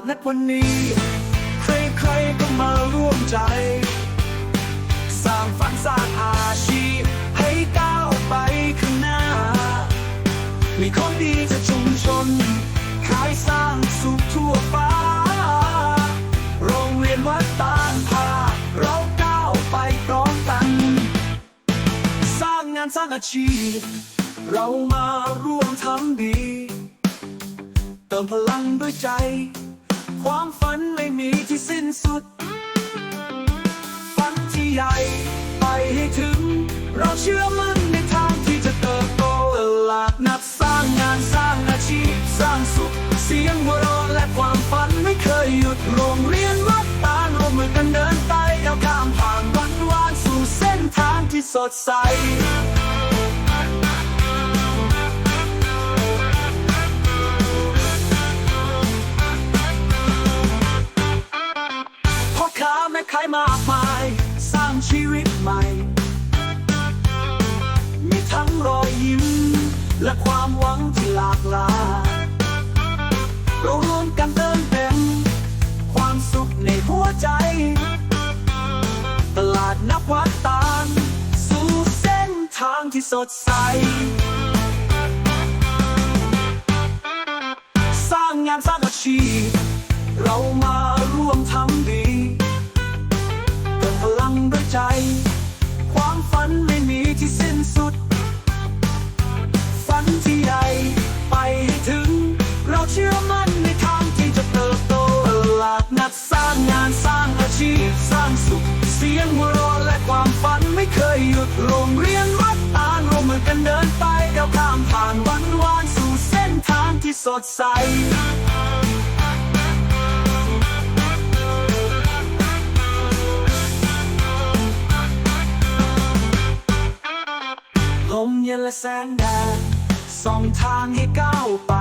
ดนัดวันนี้ ใครๆก็มาร่วมใจ สร้างฝันสร้างอาชีพ ให้ก้าวไปข้างหน้า มีของดีจากชุมชน ขายสร้างสุขทั่วฟ้า โรงเรียนวัดตาลพา เราก้าวไปพร้อมกัน สร้างงานสร้างอาชีพ เรามาร่วมทำดีเติมพลังด้วยใจ ความฝันไม่มีที่สิ้นสุด ฝันที่ใหญ่ไปให้ถึง เราเชื่อมั่นในทางที่จะเติบโตหลากนับสร้างงานสร้างอาชีพสร้างสุข เสียงวราะและความฝันไม่เคยหยุดโรงเรียนวัดตาลรวมมือกันเดินไปก้าข้ามผ่านวันวานสู่เส้นทางที่สดใส มายมากมาย สร้างชีวิตใหม่ มีทั้งรอยยิ้ม และความหวังที่หลากหลายเราร่วมกันเติมเต็ม ความสุขในหัวใจ ตลาดนับวัดตาล สู่เส้นทางที่สดใส สร้างงานสร้างอาชีพเรามา เคยหยุดโรงเรียนวัดตาลรวมมือกันเดินไปก้าวข้ามผ่านวันวานสู่เส้นทางที่สดใสลมเย็นและแสงแดดส่องทางให้ก้าวไป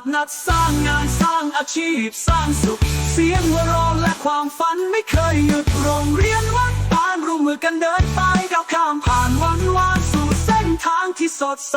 ดนัดสร้างงานสร้างอาชีพสร้างสุข เสียงหัวเราะและความฝันไม่เคยหยุดโรงเรียนวัดปานร่วมมือกันเดินไปก้าวข้ามผ่านวันวานสู่เส้นทางที่สดใส